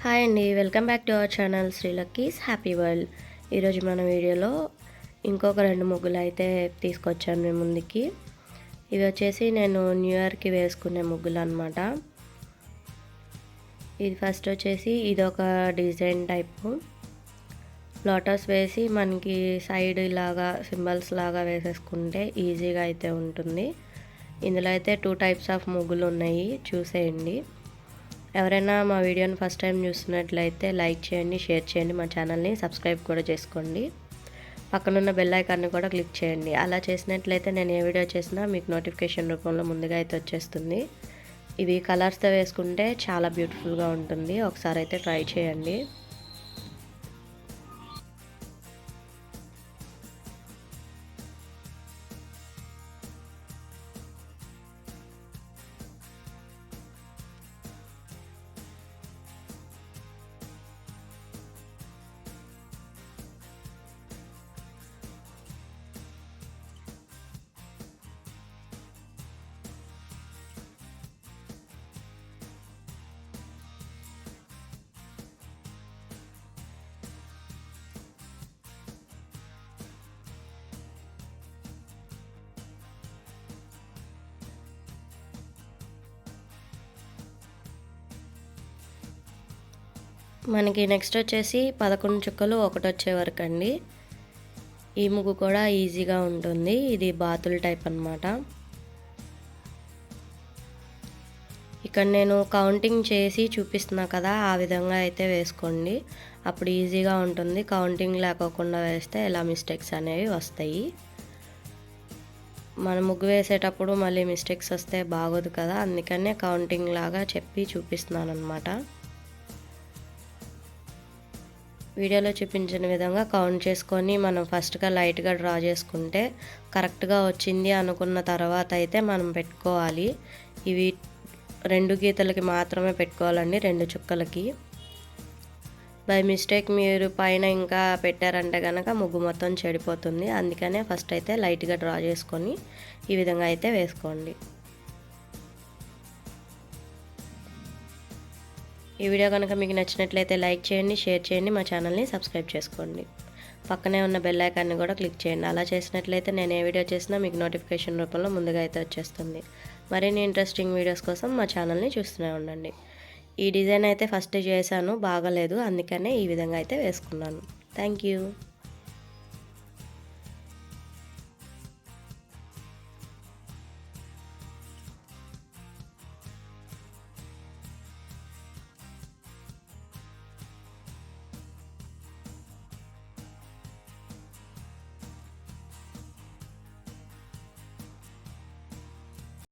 Hi అండి welcome back to our channel Sreeluckys happy world. ఈరోజు మన వీడియోలో ఇంకొక రెండు ముగ్గులు అయితే తీసుకొచ్చాను మీ ముందుకి. ఇవి వచ్చేసి నేను న్యూ ఇయర్కి వేసుకునే ముగ్గులు అనమాట ఇది ఫస్ట్ వచ్చేసి ఇది ఒక డిజైన్ టైపు. లోటస్ వేసి మనకి సైడ్ ఇలాగా సింబల్స్ లాగా వేసేసుకుంటే ఈజీగా అయితే ఉంటుంది. ఇందులో అయితే టూ టైప్స్ ఆఫ్ ముగ్గులు ఉన్నాయి. చూసేయండి. ఎవరైనా మా వీడియోని ఫస్ట్ టైం చూస్తున్నట్లయితే లైక్ చేయండి షేర్ చేయండి మా ఛానల్ని సబ్స్క్రైబ్ కూడా చేసుకోండి. పక్కనున్న బెల్ ఐకాన్ని కూడా క్లిక్ చేయండి. అలా చేసినట్లయితే నేను ఏ వీడియో చేసినా మీకు నోటిఫికేషన్ రూపంలో ముందుగా అయితే వచ్చేస్తుంది. ఇవి కలర్స్తో వేసుకుంటే చాలా బ్యూటిఫుల్గా ఉంటుంది. ఒకసారి అయితే ట్రై చేయండి. మనకి నెక్స్ట్ వచ్చేసి పదకొండు చుక్కలు ఒకటి వచ్చే వరకు అండి. ఈ ముగ్గు కూడా ఈజీగా ఉంటుంది. ఇది బాతుల టైప్ అనమాట ఇక్కడ నేను కౌంటింగ్ చేసి చూపిస్తున్నా కదా ఆ విధంగా అయితే వేసుకోండి. అప్పుడు ఈజీగా ఉంటుంది. కౌంటింగ్ లేకోకుండా వేస్తే ఇలా మిస్టేక్స్ అనేవి వస్తాయి. మన ముగ్గు వేసేటప్పుడు మళ్ళీ మిస్టేక్స్ వస్తే బాగోదు కదా అందుకనే కౌంటింగ్ లాగా చెప్పి చూపిస్తున్నాను అనమాట వీడియోలో చూపించిన విధంగా కౌంట్ చేసుకొని మనం ఫస్ట్గా లైట్గా డ్రా చేసుకుంటే కరెక్ట్గా వచ్చింది అనుకున్న తర్వాత అయితే మనం పెట్టుకోవాలి. ఇవి రెండు గీతలకి మాత్రమే పెట్టుకోవాలండి రెండు చుక్కలకి. బై మిస్టేక్ మీరు పైన ఇంకా పెట్టారంటే కనుక ముగ్గు మొత్తం చెడిపోతుంది. అందుకనే ఫస్ట్ అయితే లైట్గా డ్రా చేసుకొని ఈ విధంగా అయితే వేసుకోండి. ఈ వీడియో కనుక మీకు నచ్చినట్లయితే లైక్ చేయండి షేర్ చేయండి మా ఛానల్ని సబ్స్క్రైబ్ చేసుకోండి. పక్కనే ఉన్న బెల్ ఐకాన్ని కూడా క్లిక్ చేయండి. అలా చేసినట్లయితే నేను ఏ వీడియో చేసినా మీకు నోటిఫికేషన్ రూపంలో ముందుగా అయితే వచ్చేస్తుంది. మరిన్ని ఇంట్రెస్టింగ్ వీడియోస్ కోసం మా ఛానల్ని చూస్తూనే ఉండండి. ఈ డిజైన్ అయితే ఫస్ట్ చేశాను బాగలేదు. అందుకనే ఈ విధంగా అయితే వేసుకున్నాను. Thank you.